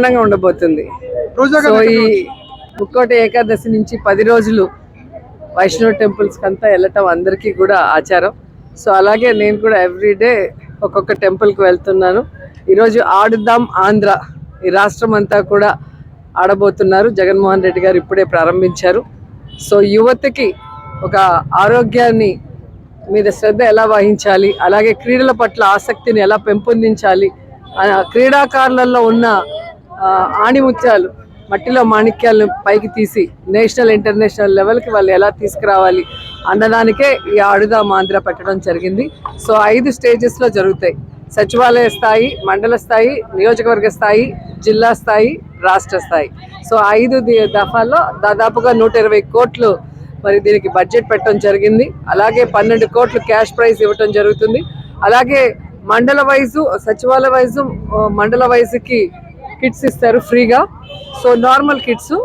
బ్రహ్మాండంగా ఉండబోతుంది. సో ఈ ముక్కోటి ఏకాదశి నుంచి పది రోజులు వైష్ణవ్ టెంపుల్స్ అంతా వెళ్ళటం అందరికీ కూడా ఆచారం. సో అలాగే నేను కూడా ఎవ్రీడే ఒక్కొక్క టెంపుల్కి వెళ్తున్నాను. ఈరోజు ఆడుదాం ఆంధ్ర. ఈ రాష్ట్రం అంతా కూడా ఆడబోతున్నారు. జగన్మోహన్ రెడ్డి గారు ఇప్పుడే ప్రారంభించారు. సో యువతకి ఒక ఆరోగ్యాన్ని మీద శ్రద్ధ ఎలా వహించాలి? అలాగే క్రీడల పట్ల ఆసక్తిని ఎలా పెంపొందించాలి? క్రీడాకారులలో ఉన్న ఆణిముత్యాలు మట్టిలో మాణిక్యాలను పైకి తీసి నేషనల్ ఇంటర్నేషనల్ లెవెల్కి వాళ్ళు ఎలా తీసుకురావాలి అన్నదానికే ఈ ఆడుదా మాంద్ర పెట్టడం జరిగింది. సో ఐదు స్టేజెస్లో జరుగుతాయి. సచివాలయ స్థాయి మండల స్థాయి నియోజకవర్గ స్థాయి జిల్లా స్థాయి రాష్ట్ర స్థాయి. సో ఐదు దఫాల్లో దాదాపుగా నూట ఇరవై కోట్లు మరి దీనికి బడ్జెట్ పెట్టడం జరిగింది. అలాగే పన్నెండు కోట్లు క్యాష్ ప్రైజ్ ఇవ్వటం జరుగుతుంది. అలాగే మండల వైజు సచివాలయ వైజు మండల వైజుకి కిట్స్ ఇస్తారు ఫ్రీగా. So normal kits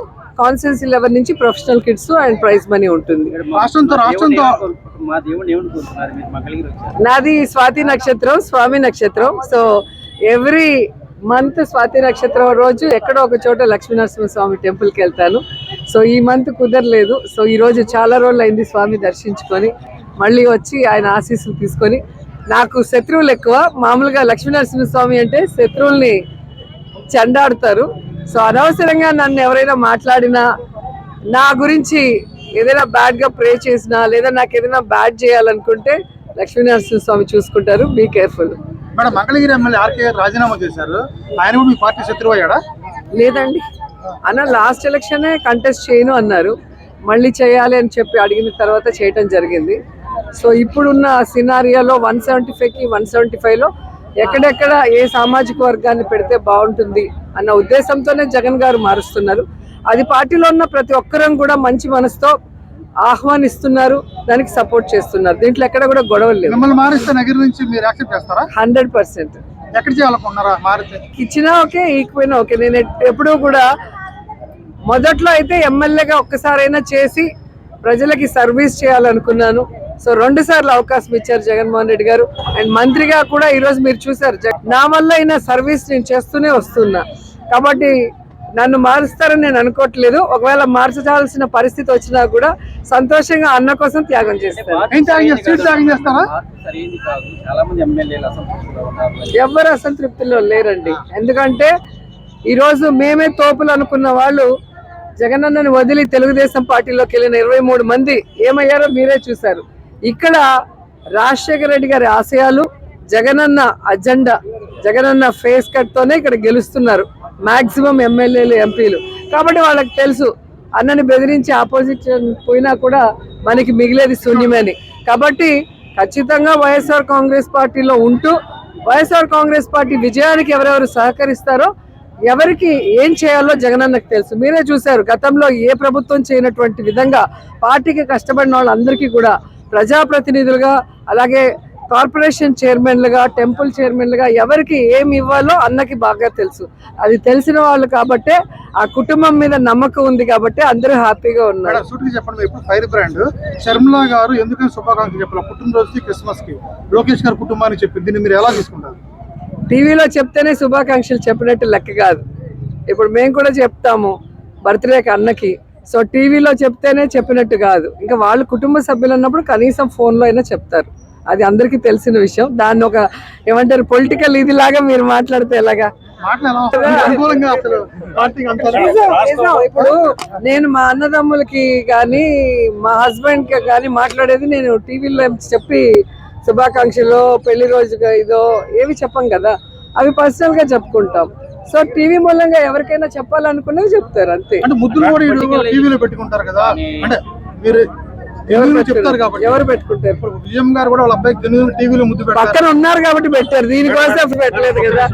consistency level నుంచి professional kits and prize money ఉంటుంది. నాది స్వాతి నక్షత్రం స్వామి నక్షత్రం. సో ఎవ్రీ మంత్ స్వాతి నక్షత్రం రోజు ఎక్కడో ఒక చోట లక్ష్మీనరసింహ స్వామి టెంపుల్కి వెళ్తాను. సో ఈ మంత్ కుదరలేదు. సో ఈ రోజు చాలా రోజులు అయింది స్వామి దర్శించుకొని మళ్ళీ వచ్చి ఆయన ఆశీస్సులు తీసుకొని. నాకు శత్రువులు ఎక్కువ. మామూలుగా లక్ష్మీనరసింహ స్వామి అంటే శత్రువుల్ని చెండాడుతారు. సో అనవసరంగా నన్ను ఎవరైనా మాట్లాడినా నా గురించి ఏదైనా బ్యాడ్గా ప్రే చేసినా లేదా నాకు ఏదైనా బ్యాడ్ చేయాలనుకుంటే లక్ష్మీనరసింహ స్వామి చూసుకుంటారు. Be careful. Madam Mangalagiri MLA RK రాజీనామా చేశారు. ఆయన కూడా మీ పార్టీ శత్రువు అయ్యాడా? లేదండి. అన్న లాస్ట్ ఎలక్షనే కంటెస్ట్ చేయను అన్నారు. మళ్ళీ చేయాలి అని చెప్పి అడిగిన తర్వాత చేయటం జరిగింది. సో ఇప్పుడున్న సినారియాలో వన్ సెవెంటీ ఫైవ్కి వన్ సెవెంటీ ఫైవ్లో ఎక్కడెక్కడ ఏ సామాజిక వర్గాన్ని పెడితే బాగుంటుంది అన్న ఉద్దేశంతోనే జగన్ గారు మారుస్తున్నారు. అది పార్టీలో ఉన్న ప్రతి ఒక్కరం కూడా మంచి మనసుతో ఆహ్వానిస్తున్నారు దానికి సపోర్ట్ చేస్తున్నారు. దీంట్లో ఎక్కడ కూడా గొడవలు లేవు. మిమ్మల్ని మారిస్తే నగిరి నుంచి మీరు యాక్సెప్ట్ చేస్తారా? Hundred percent. ఎక్కడ చేయాలనుకున్నారా మారితే? ఇచ్చినా ఓకే ఈకపోయినా ఓకే. నేను ఎప్పుడూ కూడా మొదట్లో అయితే ఎమ్మెల్యేగా ఒక్కసారైనా చేసి ప్రజలకి సర్వీస్ చేయాలనుకున్నాను. సో రెండు సార్లు అవకాశం ఇచ్చారు జగన్మోహన్ రెడ్డి గారు. అండ్ మంత్రిగా కూడా ఈరోజు మీరు చూసారు నా వల్ల అయిన సర్వీస్ నేను చేస్తూనే వస్తున్నా. కాబట్టి నన్ను మారుస్తారని నేను అనుకోవట్లేదు. ఒకవేళ మార్చాల్సిన పరిస్థితి వచ్చినా కూడా సంతోషంగా అన్న కోసం త్యాగం చేస్తాను. చేస్తారు? ఎమ్మెల్యేలు అసంతృప్తిలో ఉన్నారు ఎవ్వరు అసంతృప్తిలో లేరండి. ఎందుకంటే ఈరోజు మేమే తోపులు అనుకున్న వాళ్ళు జగనన్నని వదిలి తెలుగుదేశం పార్టీలోకి వెళ్ళిన ఇరవై మూడు మంది ఏమయ్యారో మీరే చూశారు. ఇక్కడ రాజశేఖర రెడ్డి గారి ఆశయాలు జగనన్న అజెండా జగనన్న ఫేస్ కట్తోనే ఇక్కడ గెలుస్తున్నారు మ్యాక్సిమం ఎమ్మెల్యేలు ఎంపీలు. కాబట్టి వాళ్ళకి తెలుసు అన్నని బెదిరించి ఆపోజిట్ పోయినా కూడా మనకి మిగిలేది శూన్యమని. కాబట్టి ఖచ్చితంగా వైఎస్ఆర్ కాంగ్రెస్ పార్టీలో ఉంటూ వైఎస్ఆర్ కాంగ్రెస్ పార్టీ విజయానికి ఎవరెవరు సహకరిస్తారో ఎవరికి ఏం చేయాలో జగనన్నకు తెలుసు. మీరే చూశారు గతంలో ఏ ప్రభుత్వం చేయనటువంటి విధంగా పార్టీకి కష్టపడిన వాళ్ళందరికీ కూడా ప్రజాప్రతినిధులుగా అలాగే కార్పొరేషన్ చైర్మన్లుగా టెంపుల్ చైర్మన్లుగా ఎవరికి ఏమి ఇవ్వాలో అన్నకి బాగా తెలుసు. అది తెలిసిన వాళ్ళు కాబట్టే ఆ కుటుంబం మీద నమ్మకం ఉంది కాబట్టి అందరూ హ్యాపీగా ఉన్నారు. సూటికి చెప్పండి ఇప్పుడు ఫైర్ బ్రాండ్ శర్మిలా గారు ఎందుకని శుభాకాంక్షలు చెప్పాలి? పుట్టినరోజుకి క్రిస్మస్కి లోకేష్ గారు కుటుంబానికి చెప్పింది. దీన్ని మీరు ఎలా తీసుకుంటారు? టీవీలో చెప్తేనే శుభాకాంక్షలు చెప్పినట్టు లెక్క కాదు. ఇప్పుడు మేము కూడా చెప్తాము బర్త్డేకి అన్నకి. సో టీవీలో చెప్తేనే చెప్పినట్టు కాదు. ఇంకా వాళ్ళు కుటుంబ సభ్యులు ఉన్నప్పుడు కనీసం ఫోన్లో అయినా చెప్తారు. అది అందరికీ తెలిసిన విషయం. దాన్ని ఒక ఏమంటారు పొలిటికల్ ఇది లాగా మీరు మాట్లాడితే ఎలాగా. ఇప్పుడు నేను మా అన్నదమ్ములకి కానీ మా హస్బెండ్కి కానీ మాట్లాడేది నేను టీవీలో చెప్పి శుభాకాంక్షలు పెళ్ళి రోజుగా ఇదో ఏవి చెప్పం కదా అవి పర్సనల్గా చెప్పుకుంటాం. సో టీవీ మూలంగా ఎవరికైనా చెప్పాలనుకున్నది చెప్తారు అంతే. అంటే ముద్దులు కూడా టీవీలో పెట్టుకుంటారు కదా. అంటే మీరు చెప్తారు కాబట్టి. ఎవరు పెట్టుకుంటారు? ఇప్పుడు విజయం గారు కూడా వాళ్ళ అబ్బాయికి టీవీలో ముద్దు పెట్టారు పక్కన ఉన్నారు కాబట్టి పెట్టారు. దీనికోసం పెట్టలేదు కదా.